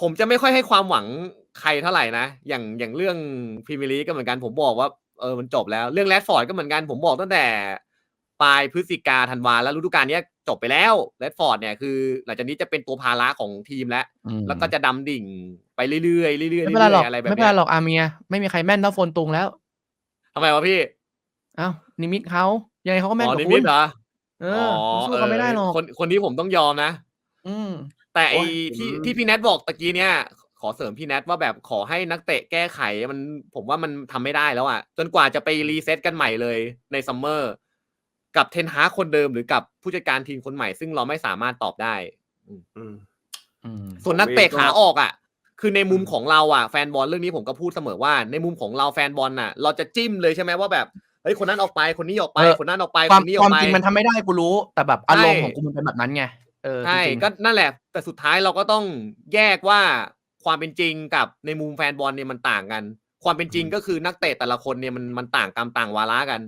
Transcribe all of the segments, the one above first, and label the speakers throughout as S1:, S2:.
S1: ผมจะไม่ค่อยให้ความหวังใครเท่าไหร่นะ อย่างอย่างเรื่องพรีเมียร์ลีกก็เหมือนกันผมบอกว่าเออมันจบแล้ว เรื่องแรดฟอร์ดก็เหมือนกันผมบอกตั้งแต่ปลายพฤศจิกาธันวาแล้วฤดูกาลเนี้ยจบไปแล้วแรดฟอร์ดเนี่ยคือ หลังจากนี้จะเป็นตัวภาระของทีมแล้ว
S2: อืม
S1: แล้วก็จะดำดิ่งไปเรื่อยๆเรื่อยๆ
S2: ไม่เป็นไรหรอก
S1: เรื่อยๆอะไรแบบ
S2: ไม่เป็น
S1: เนี้
S2: ไร
S1: ย
S2: หรอกอาเมีย ไม่มีใครแม่นเท่าโฟนตุงแล้ว
S1: ทำไมวะพี่
S2: เอ้านิมิตเขายังไงเขาก็แม่น
S1: อ๋อก
S2: ว่า
S1: นิ
S2: คุ
S1: มิ
S2: ณ
S1: ตเหรอ
S2: เออคุณสู้เขาไม่ได้หรอก
S1: คนคนนี้ผมต้องยอมนะ
S2: อืม
S1: แต่ไอ้
S3: โอ้ย
S1: ที่
S3: ผม
S1: ที่พี่แนทบอกตะกี้เนี่ย ขอเสริมพี่แนทว่าแบบขอให้นักเตะแก้ไขมันผมว่ามันทำไม่ได้แล้วอะ จนกว่าจะไปรีเซ็ตกันใหม่เลยในซัมเมอร์กับเทนฮาคนเดิมหรือกับผู้จัดการทีมคนใหม่ ซึ่งเราไม่สามารถตอบได้
S3: อืม
S2: อืม
S1: ส่วนนักเตะ
S3: ผมเองก็
S1: ขาออกอะ คือในมุมของเราอะแฟนบอลเรื่องนี้ผมก็พูดเสมอว่าในมุมของเราแฟนบอลน่ะ เราจะจิ้มเลยใช่ไหมว่าแบบเฮ้ยคนนั้นออกไปคนนี้ออกไป
S2: เออ
S1: คนนั้นออกไป
S2: ความ
S1: คนนี้อ
S2: ค
S1: อ
S2: วาม
S1: กไป
S2: จริงมันทำไม่ได้กูรู้ แต่แบบอารมณ์
S1: ใช่
S2: ของกูมันเป็นแบบนั้นไง เออ
S1: ใช่
S2: จริงๆ
S1: ก็นั่นแหละ แต่สุดท้ายเราก็ต้องแยกว่าความเป็นจริงกับในมุมแฟนบอลเนี่ยมันต่างกัน ความเป็นจริงก็คือนักเตะแต่ละคนเนี่ยมันมันต่างกรรมต่างวาระกัน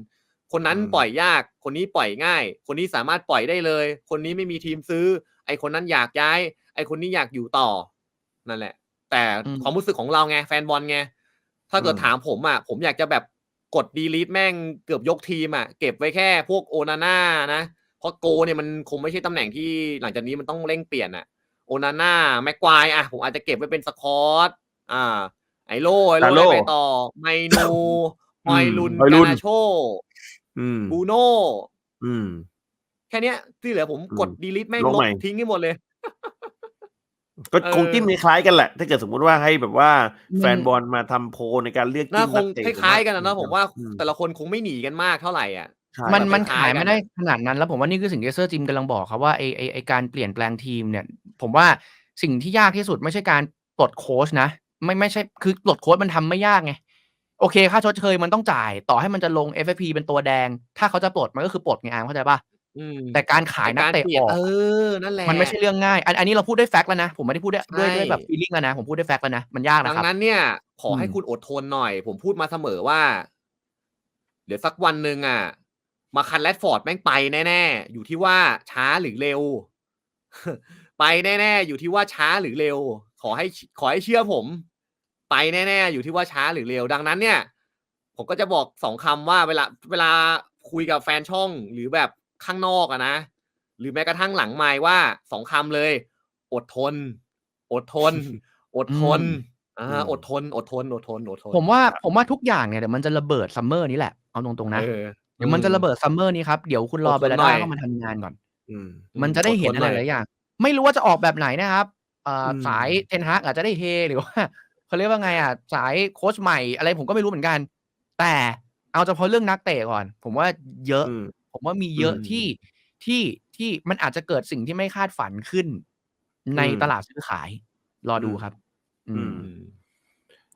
S1: คนนั้น
S3: อืม
S1: ปล่อยยาก คนนี้ปล่อยง่าย คนนี้สามารถปล่อยได้เลย คนนี้ไม่มีทีมซื้อ ไอคนนั้นอยากย้าย ไอคนนี้อยากอยู่ต่อ นั่นแหละ แต่
S2: อืม
S1: ความรู้สึกของเราไงแฟนบอลไงถ้าเกิด
S3: อืม
S1: ถามผมอะผมอยากจะแบบกดดีลิทแม่งเกือบยกทีมอะเก็บไว้แค่พวกโอนาน่านะ เพราะโกเนี่ยมันคงไม่ใช่ตำแหน่งที่หลังจากนี้มันต้องเร่งเปลี่ยนอะโอนาน่าแม็กควายอะผมอาจจะเก็บไว้เป็นสกอตอ่า ไอโลไอโล
S3: ไอโล่
S1: ได้ไปต่อ ไมนูฮอยลุน
S3: ฮอยลุ
S1: กานนาโช
S3: อืม
S1: บูโน่
S3: อืม
S1: แค่เนี้ยที่เหลือผมกด
S3: อืม
S1: ดีลิทแม่ง
S3: ลง
S1: ลบ
S3: ใหม่
S1: ทิ้งให้หมดเลย
S3: ก็
S1: เออ
S3: คงจิ้มคล้ายๆกันแหละ ถ้าเกิดสมมุติว่าให้แบบว่า
S2: มัน
S3: แฟนบอลมาทำโพลในการเลือก
S1: น่า
S3: จิ้ม
S1: ค
S3: นั
S1: ง
S3: กเตะ
S1: คล้ายๆกันนะนะผมว่า
S3: อืม
S1: แต่ละคนคงไม่หนีกันมากเท่าไหร่อะ
S3: ใช่
S2: มัน
S1: แบบ
S2: มัน
S1: คล้ายๆ
S2: ขาย
S1: กัน
S2: ไม่ได้ขนาดนั้น แล้วผมว่านี่คือสิ่งที่เซอร์จิมกำลังบอกครับว่า ไอไอไอการเปลี่ยนแปลงทีมเนี่ย ผมว่าสิ่งที่ยากที่สุดไม่ใช่การปลดโค้ชนะ ไม่ ไม่ใช่ คือปลดโค้ชมันทำไม่ยากไง โอเค ค่าชดเชยมันต้องจ่าย ต่อให้มันจะลง FFP เป็นตัวแดง ถ้าเขาจะปลดมันก็คือปลดไงอาร์มเข้าใจป่ะ
S1: อืม
S2: แต่การขายนัก
S1: การ
S2: เตะ
S1: เปลี่ย
S2: อนอก
S1: เออนั่นแหละ
S2: มันไม่ใช่เรื่องง่าย อัน อันนี้เราพูดด้วยแฟกต์แล้วนะ ผมไม่ได้พูดด้วยด้วย
S1: ใช่
S2: ด้วยแบบฟีลิ่งแล้วนะ ผมพูดด้วยแฟกต์แล้วนะ มันยาก
S1: ดั
S2: นะ
S1: ง
S2: ครับ
S1: นั้นเนี่ย ขอให้
S2: อืม
S1: คุณอดทนหน่อย ผมพูดมาเสมอว่า เดี๋ยวสักวันหนึ่งอะ มาคันแรดฟอร์ดแม่งไปแน่ๆ อยู่ที่ว่าช้าหรือเร็ว ไปแน่ๆ อยู่ที่ว่าช้าหรือเร็ว ขอให้ขอให้เชื่อผม ไปแน่ๆ อยู่ที่ว่าช้าหรือเร็ว ดังนั้นเนี่ย ผมก็จะบอกสองคำว่าเวลาเวลาคุยกับแฟนช่องหรือแบบข้างนอกอะนะ หรือแม้กระทั่งหลังไมค์ว่าสองคำเลย อดทน อดทน อดทน
S2: อืม
S1: อ่าอดทนอดทนอดทนอดทน
S2: ผมว่าผมว่าทุกอย่างเนี่ยเดี๋ยวมันจะระเบิดซัมเมอร์นี้แหละ เอาตรงๆนะ
S1: เออ
S2: เดี๋ยวมันจะระเบิดซัมเมอร์นี้ครับ เดี๋ยวคุณรอ
S1: อดทน
S2: เบล
S1: หน่
S2: ดา
S1: อย
S2: เข้ามาทำงานก่อน
S3: อืม
S2: มันจะได้เห็น
S1: อดทน
S2: อะไร
S1: หน่อย
S2: หลายอย่าง ไม่รู้ว่าจะออกแบบไหนนะครับเอ่ออ
S3: ม
S2: สายเทนฮากอาจจะได้เฮหรือว่าเขาเรียกว่าไงอะ สายโค้ชใหม่อะไรผมก็ไม่รู้เหมือนกัน แต่เอาเฉพาะเรื่องนักเตะก่อน ผมว่าเยอะ
S3: อืม
S2: ผมว่ามีเยอะ
S3: อืม
S2: ที่ที่ที่มันอาจจะเกิดสิ่งที่ไม่คาดฝันขึ้น ใน
S3: อืม
S2: ตลาดซื้อขาย รอดู
S3: อืม
S2: ครับ อื
S3: อื
S2: ม
S3: ม